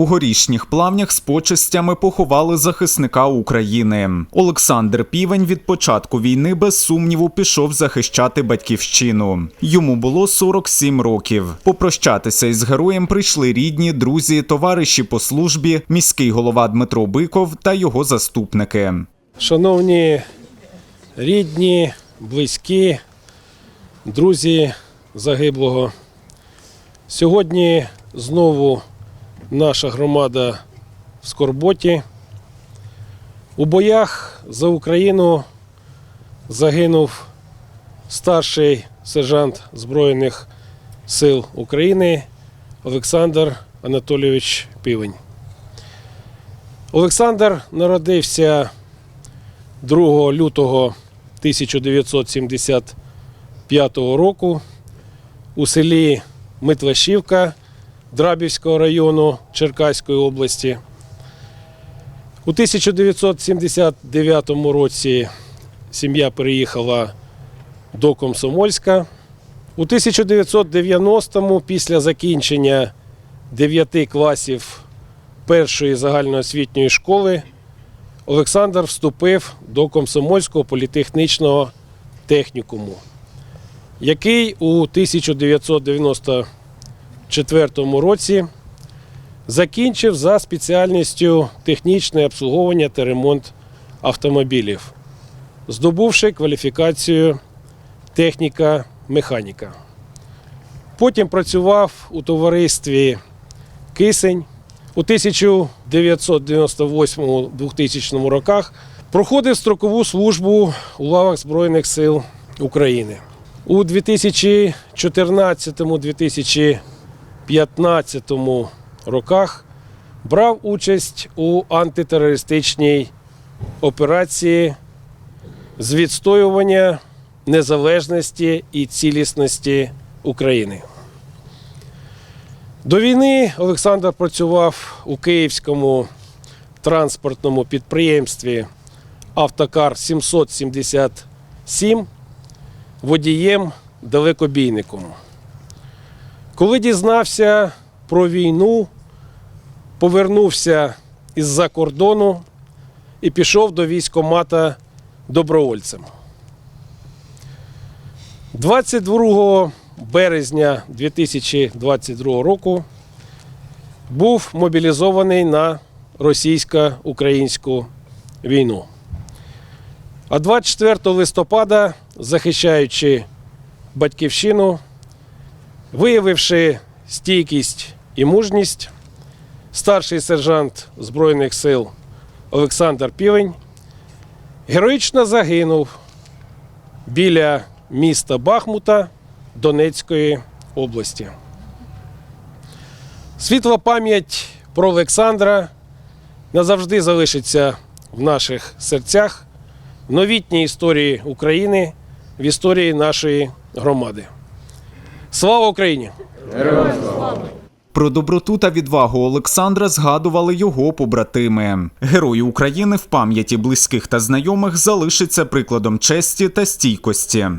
У горішніх плавнях з почестями поховали захисника України. Олександр Півень від початку війни без сумніву пішов захищати батьківщину. Йому було 47 років. Попрощатися із героєм прийшли рідні, друзі, товариші по службі, міський голова Дмитро Биков та його заступники. Шановні рідні, близькі, друзі загиблого. Сьогодні знову наша громада в Скорботі. У боях за Україну загинув старший сержант Збройних сил України Олександр Анатолійович Півень. Олександр народився 2 лютого 1975 року у селі Митлашівка Драбівського району Черкаської області. У 1979 році сім'я переїхала до Комсомольська. У 1990-му, після закінчення 9 класів першої загальноосвітньої школи, Олександр вступив до Комсомольського політехнічного технікуму, який у 1994 році закінчив за спеціальністю технічне обслуговування та ремонт автомобілів, здобувши кваліфікацію техніка-механіка. Потім працював у товаристві Кисень. У 1998-2000 роках проходив строкову службу у лавах Збройних сил України. У 2014-2015 роках брав участь у антитерористичній операції з відстоювання незалежності і цілісності України. До війни Олександр працював у київському транспортному підприємстві Автокар 777 водієм далекобійником. Коли дізнався про війну, повернувся із-за кордону і пішов до військомата добровольцем. 22 березня 2022 року був мобілізований на російсько-українську війну. А 24 листопада, захищаючи батьківщину, виявивши стійкість і мужність, старший сержант Збройних сил Олександр Півень героїчно загинув біля міста Бахмута Донецької області. Світла пам'ять про Олександра назавжди залишиться в наших серцях, в новітній історії України, в історії нашої громади. Слава Україні! Героям! Про доброту та відвагу Олександра згадували його побратими. Герой України в пам'яті близьких та знайомих залишиться прикладом честі та стійкості.